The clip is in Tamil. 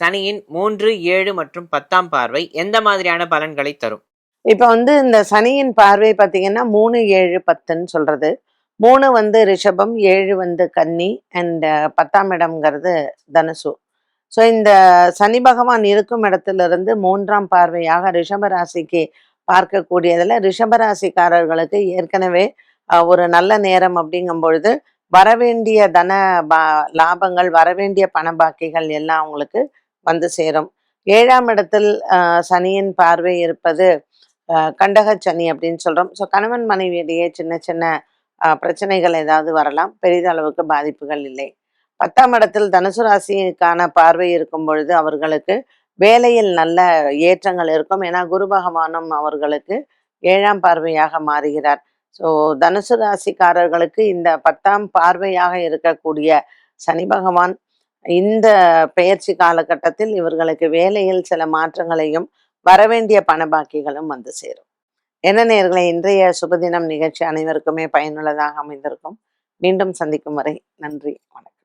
சனியின் மூன்று ஏழு மற்றும் பத்தாம் பார்வை எந்த மாதிரியான பலன்களை தரும்? இப்போ வந்து இந்த சனியின் பார்வை பார்த்தீங்கன்னா மூணு ஏழு பத்துன்னு சொல்றது. மூணு வந்து ரிஷபம் ஏழு வந்து கன்னி அண்ட் பத்தாம் இடம்ங்கிறது தனுசு. ஸோ இந்த சனி பகவான் இருக்கும் இடத்துல இருந்து மூன்றாம் பார்வையாக ரிஷபராசிக்கு பார்க்கக்கூடியதில் ரிஷபராசிக்காரர்களுக்கு ஏற்கனவே ஒரு நல்ல நேரம் அப்படிங்கும் பொழுது வரவேண்டிய தன பா லாபங்கள் வரவேண்டிய பண பாக்கிகள் எல்லாம் அவங்களுக்கு வந்து சேரும். ஏழாம் இடத்தில் சனியின் பார்வை இருப்பது கண்டக சனி அப்படின்னு சொல்றோம். ஸோ கணவன் மனைவியிடையே சின்ன சின்ன அஹ், பிரச்சனைகள் ஏதாவது வரலாம். பெரிதளவுக்கு பாதிப்புகள் இல்லை. பத்தாம் இடத்தில் தனுசு ராசிக்கான பார்வை இருக்கும் பொழுது அவர்களுக்கு வேலையில் நல்ல ஏற்றங்கள் இருக்கும். ஏன்னா குரு பகவானும் அவர்களுக்கு ஏழாம் பார்வையாக மாறுகிறார். ஸோ தனுசு ராசிக்காரர்களுக்கு இந்த பத்தாம் பார்வையாக இருக்கக்கூடிய சனி பகவான் இந்த பெயர்ச்சி காலகட்டத்தில் இவர்களுக்கு வேலையில் சில மாற்றங்களையும் வரவேண்டிய பணபாக்கிகளும் வந்து சேரும். என்ன நேர்களை இன்றைய சுபதினம் நிகழ்ச்சி அனைவருக்குமே பயனுள்ளதாக அமைந்திருக்கும். மீண்டும் சந்திக்கும் வரை நன்றி வணக்கம்.